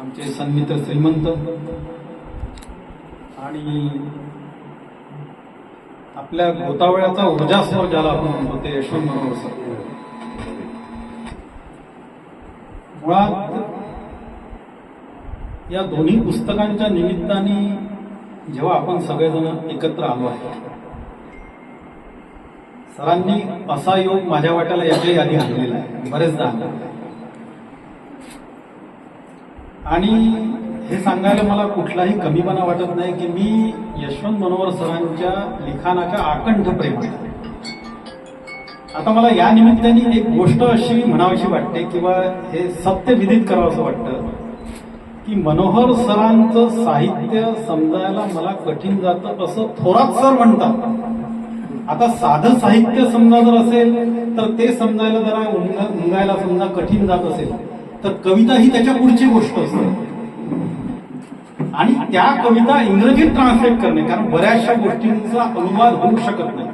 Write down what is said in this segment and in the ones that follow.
आमचे सन्मित्र श्रीमंत. आणि आपल्या गोतावळ्याचा ऊर्जास्वर ज्याला आपण म्हणतो ते यशवंत मनोहर सर. मुळात या दोन्ही पुस्तकांच्या निमित्ताने जेव्हा आपण सगळेजण एकत्र आलो आहे सरांनी असा योग माझ्या वाट्याला याच्याही आधी आणलेला आहे. बरेचदा आणलेला आहे. आणि हे सांगायला मला कुठलाही कमीपणा वाटत नाही की मी यशवंत मनोहर सरांच्या लिखाणाच्या आकंठ प्रेम. आहे आता मला या निमित्ताने एक गोष्ट अशी म्हणावीशी वाटते किंवा हे सत्य विदित करावं असं वाटतं की मनोहर सरांचं साहित्य समजायला मला कठीण जातं असं थोरात सर म्हणतात. आता साधं साहित्य समजा जर असेल तर ते समजायला जरा उंगायला समजा कठीण जात असेल. तर कविता ही त्याच्या पुढची गोष्ट असते. आणि त्या कविता इंग्रजीत ट्रान्सलेट करणे कारण बऱ्याचशा गोष्टींचा अनुवाद होऊ शकत नाही.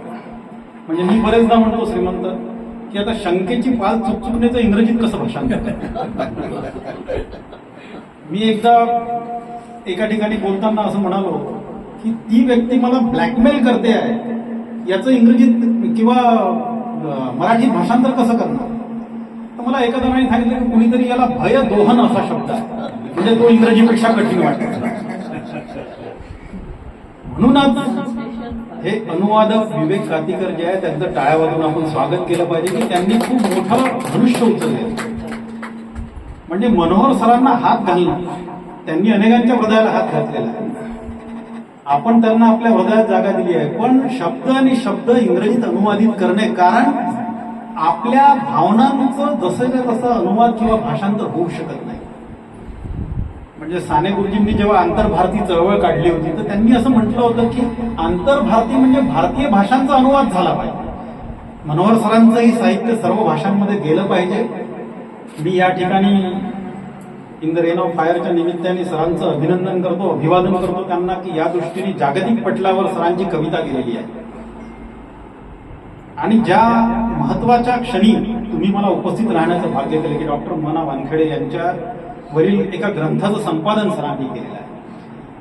म्हणजे मी बरेचदा म्हणतो श्रीमंत की आता शंकेची पाल चुकचुकण्याचं इंग्रजीत कसं भाषांतर मी एकदा एका ठिकाणी बोलताना असं म्हणालो की ती व्यक्ती मला ब्लॅकमेल करते आहे याचं इंग्रजीत किंवा मराठीत भाषांतर कसं करणार? मला एका नाही सांगितलं की कुणीतरी याला भय दोहन असा शब्द आहे. म्हणजे तो इंग्रजीपेक्षा कठीण वाटतो. म्हणूनच हे अनुवादक विवेक कातीकर जे आहे त्यांचं टाळ्या वाजून आपण स्वागत केलं पाहिजे की त्यांनी खूप मोठं धनुष्य उचलले. म्हणजे मनोहर सरांना हात घालणं. त्यांनी अनेकांच्या हृदयाला हात घातलेला आहे. आपण त्यांना आपल्या हृदयात जागा दिली आहे. पण शब्द आणि शब्द इंग्रजीत अनुवादित करणे कारण आपल्या भावनांचं जसं तसं अनुवाद किंवा भाषांतर होऊ शकत नाही. म्हणजे साने गुरुजींनी जेव्हा आंतरभारती चळवळ काढली होती तर त्यांनी असं म्हटलं होतं की आंतरभारती म्हणजे भारतीय भाषांचा अनुवाद झाला पाहिजे. मनोहर सरांचंही साहित्य सर्व भाषांमध्ये गेलं पाहिजे. मी या ठिकाणी इन द रेन ऑफ फायरच्या निमित्ताने सरांचं अभिनंदन करतो अभिवादन करतो त्यांना की या दृष्टीने जागतिक पटलावर सरांची कविता गेलेली आहे. आणि ज्या महत्त्वाच्या क्षणी तुम्ही मला उपस्थित राहण्याचं भाग्य केलं की डॉक्टर मना वानखेडे यांच्या वरील एका ग्रंथाचं संपादन सरांनी केलेलं आहे.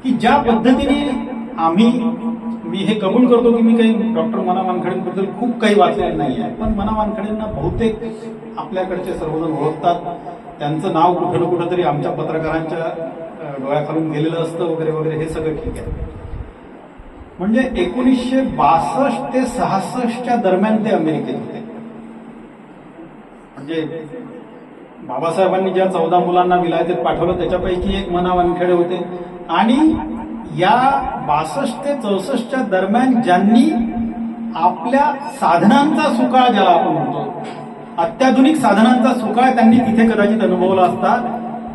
की ज्या पद्धतीने आम्ही मी हे कबूल करतो की मी काही डॉक्टर मना वानखेडेंबद्दल खूप काही वाचलेलं नाही आहे पण मना वानखेडेंना बहुतेक आपल्याकडचे सर्वजण ओळखतात. त्यांचं नाव कुठं ना कुठं तरी आमच्या पत्रकारांच्या डोळ्याखालून गेलेलं असतं वगैरे वगैरे हे सगळं ठीक आहे. म्हणजे एकोणीसशे बासष्ट ते सहासष्टच्या दरम्यान ते अमेरिकेत होते. म्हणजे बाबासाहेबांनी ज्या चौदा मुलांना विलायतेत पाठवलं त्याच्यापैकी एक मना वानखेडे होते. आणि या बासष्ट ते चौसष्टच्या दरम्यान ज्यांनी आपल्या साधनांचा सुकाळ ज्याला आपण म्हणतो अत्याधुनिक साधनांचा सुकाळ त्यांनी तिथे कदाचित अनुभवला असता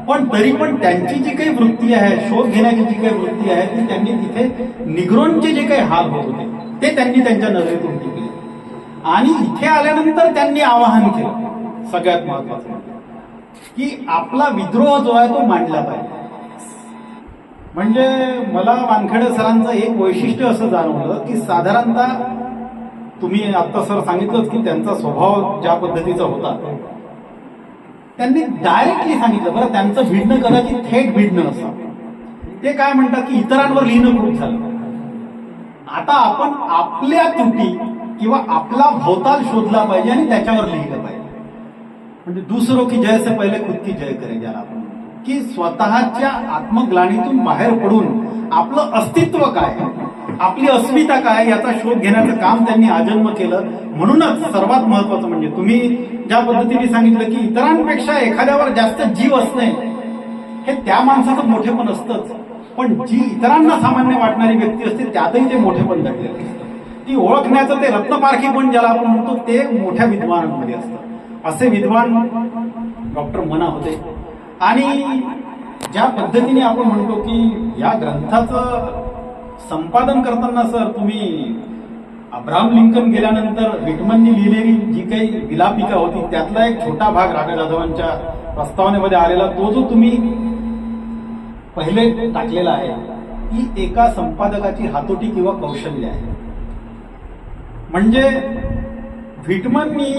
पण तरी पण त्यांची जी काही वृत्ती आहे शोध घेण्याची जी काही वृत्ती आहे ती त्यांनी तिथे निग्रोनचे जे काही हाल होत होते ते त्यांनी त्यांच्या नजरेतून टिकले आणि इथे आल्यानंतर त्यांनी आवाहन केलं सगळ्यात महत्वाचं म्हणजे, की आपला विद्रोह जो आहे तो मांडला पाहिजे. म्हणजे मला वानखेडे सरांचं एक वैशिष्ट्य असं जाणवलं की साधारणतः तुम्ही आत्ता सर सांगितलंच की त्यांचा स्वभाव ज्या पद्धतीचा होता त्यांनी डायरेक्टली सांगितलं बरं त्यांचं भिडणं कदाचित थेट भिडणं असं. ते काय म्हणतात की इतरांवर लिहिणं खूप झालं. आता आपण आपल्या त्रुटी किंवा आपला भोवताल शोधला पाहिजे आणि त्याच्यावर लिहिलं पाहिजे. म्हणजे दुसरं की जय से पहिले खुद की जय करे ज्याला आपण की स्वतःच्या आत्मग्लानीतून बाहेर पडून आपलं अस्तित्व काय आपली अस्मिता काय याचा शोध घेण्याचं काम त्यांनी आजन्म केलं. म्हणूनच सर्वात महत्वाचं म्हणजे तुम्ही ज्या पद्धतीने सांगितलं की इतरांपेक्षा एखाद्यावर जास्त जीव असणे हे त्या माणसाचं मोठेपण असतंच. पण जी इतरांना सामान्य वाटणारी व्यक्ती असते त्यातही ते मोठेपण दडलेलं असतं ती ओळखण्याचं ते रत्नपारखीपण ज्याला आपण म्हणतो ते मोठ्या विद्वानांमध्ये असतं असे विद्वान डॉक्टर मना होते. आणि ज्या पद्धतीने आपण म्हणतो की या ग्रंथाचं संपादन करताना सर तुम्ही अब्राम लिंकन गेल्यानंतर विटमननी लिहिलेली जी काही विलापिका होती त्यातला एक छोटा भाग राजा जाधवांच्या प्रस्तावनेमध्ये आलेला तो जो तुम्ही पहिले टाकलेला आहे ही एका संपादकाची हातोटी किंवा कौशल्य आहे. म्हणजे व्हिटमननी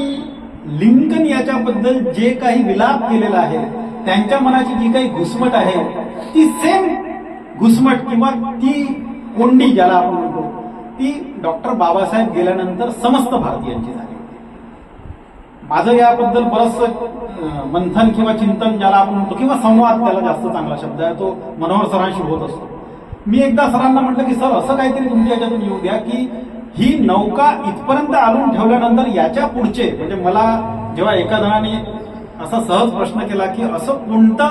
लिंकन याच्याबद्दल जे काही विलाप केलेला आहे त्यांच्या मनाची जी काही घुसमट आहे ती सेम घुसमट किंवा ती कोंडी ज्याला आपण म्हणतो ती डॉक्टर बाबासाहेब गेल्यानंतर समस्त भारतीयांची झाली माझं याबद्दल बरंच मंथन किंवा चिंतन ज्याला आपण म्हणतो किंवा संवाद त्याला जास्त चांगला शब्द आहे तो मनोहर सरांशी होत असतो. मी एकदा सरांना म्हटलं की सर असं काहीतरी तुमच्या याच्यातून येऊ द्या की ही नौका इथपर्यंत आणून ठेवल्यानंतर याच्या पुढचे म्हणजे मला जेव्हा एका जणाने असा सहज प्रश्न केला की असं कोणता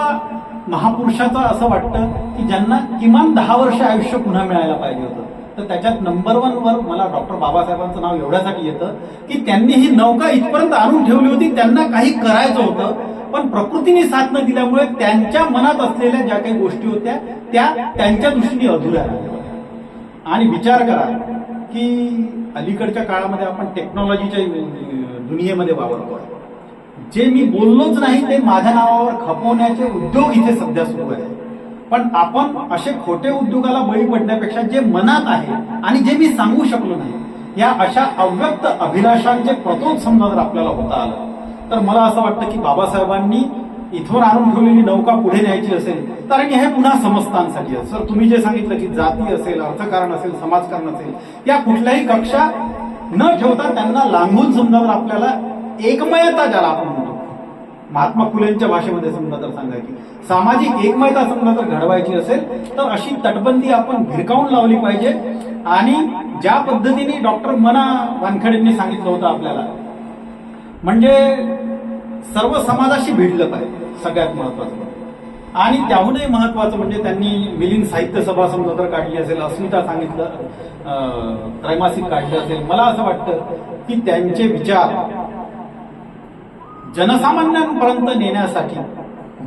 महापुरुषाचं असं वाटतं की ज्यांना किमान दहा वर्ष आयुष्य पुन्हा मिळायला पाहिजे होतं. तर त्याच्यात नंबर वन वर मला डॉक्टर बाबासाहेबांचं नाव एवढ्यासाठी येतं की त्यांनी ही नौका इथपर्यंत आणून ठेवली होती त्यांना काही करायचं होतं. पण प्रकृतीने साथ न दिल्यामुळे त्यांच्या मनात असलेल्या ज्या काही गोष्टी होत्या त्या त्यांच्या दृष्टीने अधुऱ्या राहिल्या. आणि विचार करा की अलीकडच्या काळामध्ये आपण टेक्नॉलॉजीच्या दुनियेमध्ये वावरतो आहे. जे मी बोललोच नाही ते माझ्या नावावर खपवण्याचे उद्योग इथे सध्या सुरू आहे पण आपण असे खोटे उद्योगाला बळी पडण्यापेक्षा जे मनात आहे आणि जे मी सांगू शकलो नाही या अशा अव्यक्त अभिलाषांचे प्रतोद समजा जर आपल्याला होता आलं. तर मला असं वाटतं की बाबासाहेबांनी इथवर आणून ठेवलेली नौका पुढे न्यायची असेल कारण हे पुन्हा समस्तांसाठी सर तुम्ही जे सांगितलं की जाती असेल अर्थकारण असेल समाजकारण असेल या कुठल्याही कक्षा न ठेवता त्यांना लांबून समजा जर आपल्याला एकमयता ज्याला आपण म्हणतो. महात्मा फुलेंच्या भाषेमध्ये समजा जर सांगायची. सामाजिक एकमयता समजा जर घडवायची असेल तर अशी तटबंदी आपण भिरकावून लावली पाहिजे. आणि ज्या पद्धतीने डॉक्टर मना वानखेडेंनी सांगितलं होतं आपल्याला म्हणजे सर्व समाजाशी भिडलं पाहिजे सगळ्यात महत्वाचं. आणि त्याहूनही महत्वाचं म्हणजे त्यांनी मिलिंद साहित्य सभा समजा तर काढली असेल अस्मिता सांगितलं त्रैमासिक काढलं असेल. मला असं वाटतं की त्यांचे विचार जनसामान्यांपर्यंत नेण्यासाठी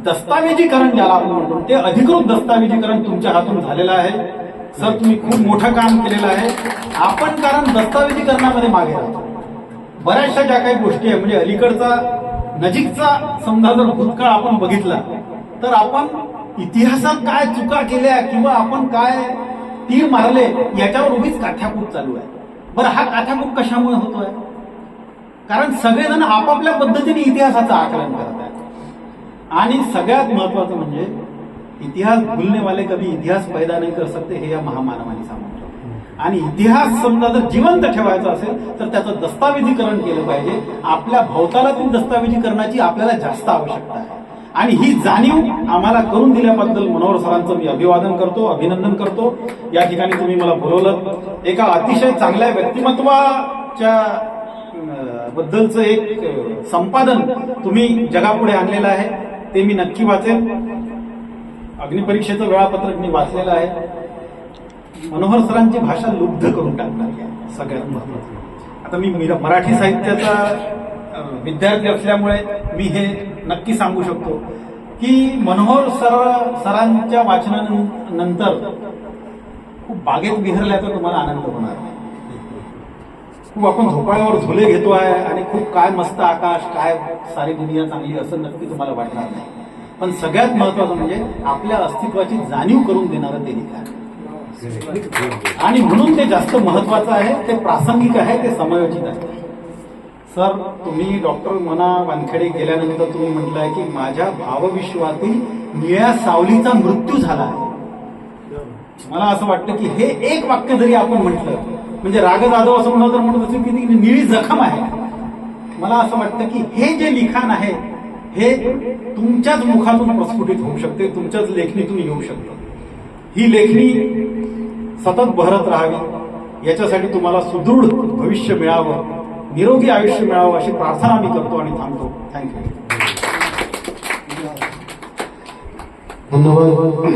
दस्तावेजीकरण ज्याला आपण म्हणतो ते अधिकृत दस्तावेजीकरण तुमच्या हातून झालेलं आहे. सर तुम्ही खूप मोठं काम केलेलं आहे. आपण कारण दस्तावेजीकरणामध्ये मागे राहतो. बऱ्याचशा ज्या काही गोष्टी आहे म्हणजे अलीकडचा नजीकचा समजा जर भूतकाळ आपण बघितला तर आपण इतिहासात काय चुका केल्या किंवा आपण काय तीर मारले याच्यावर उभीच काथ्याकूट चालू आहे. बरं हा काथ्याकूट कशामुळे होतोय? कारण सगळेजण आपापल्या पद्धतीने इतिहासाचं आकलन करत आहेत. आणि सगळ्यात महत्वाचं म्हणजे इतिहास भूलने वाले कधी इतिहास पैदा नाही कर सकते हे या महामानवाने सांगितलं. आणि इतिहास समजा जर जिवंत ठेवायचा असेल तर त्याचं दस्तावेजीकरण केलं पाहिजे. आपल्या भोवतालातील दस्तावेजीकरणाची आपल्याला जास्त आवश्यकता आहे. आणि ही जाणीव आम्हाला करून दिल्याबद्दल मनोहर सरांचं मी अभिवादन करतो अभिनंदन करतो. या ठिकाणी तुम्ही मला बोलवलं. एका अतिशय चांगल्या व्यक्तिमत्वाच्या बद्दलचं एक संपादन तुम्ही जगापुढे आणलेलं आहे ते मी नक्की वाचेन. अग्निपरीक्षेचं वेळापत्रक मी वाचलेलं आहे. मनोहर सरांची भाषा लुब्ध करून टाकणारी आहे. सगळ्यात महत्वाचं आता मी मराठी साहित्याचा विद्यार्थी असल्यामुळे मी हे नक्की सांगू शकतो की मनोहर सर सरांच्या वाचनानंतर खूप बागेत विहरल्याचा तुम्हाला आनंद होणार आहे. खूप आपण झोपाळ्यावर झुले घेतो आहे आणि खूप काय मस्त आकाश काय सारी दुनिया चांगली असं नक्की तुम्हाला वाटणार नाही. पण सगळ्यात महत्वाचं म्हणजे आपल्या अस्तित्वाची जाणीव करून देणारं ते लिखाण आणि म्हणून ते जास्त महत्वाचं आहे ते प्रासंगिक आहे ते समयोचित आहे. सर तुम्ही डॉक्टर मना वानखेडे गेल्यानंतर तुम्ही म्हटलंय की माझ्या भावविश्वातील निळ्या सावलीचा मृत्यू झाला आहे. मला असं वाटतं की हे एक वाक्य जरी आपण म्हटलं म्हणजे राग जाधव असं म्हणाल तर म्हणत असेल की निळी जखम आहे. मला असं वाटतं की हे जे लिखाण आहे हे तुमच्याच मुखातून प्रस्फुटित होऊ शकते तुमच्याच लेखणीतून येऊ शकतं. ही लेखणी सतत बहरत राहावी याच्यासाठी तुम्हाला सुदृढ भविष्य मिळावं निरोगी आयुष्य मिळावं अशी प्रार्थना मी करतो आणि थांबतो. थँक्यू धन्यवाद.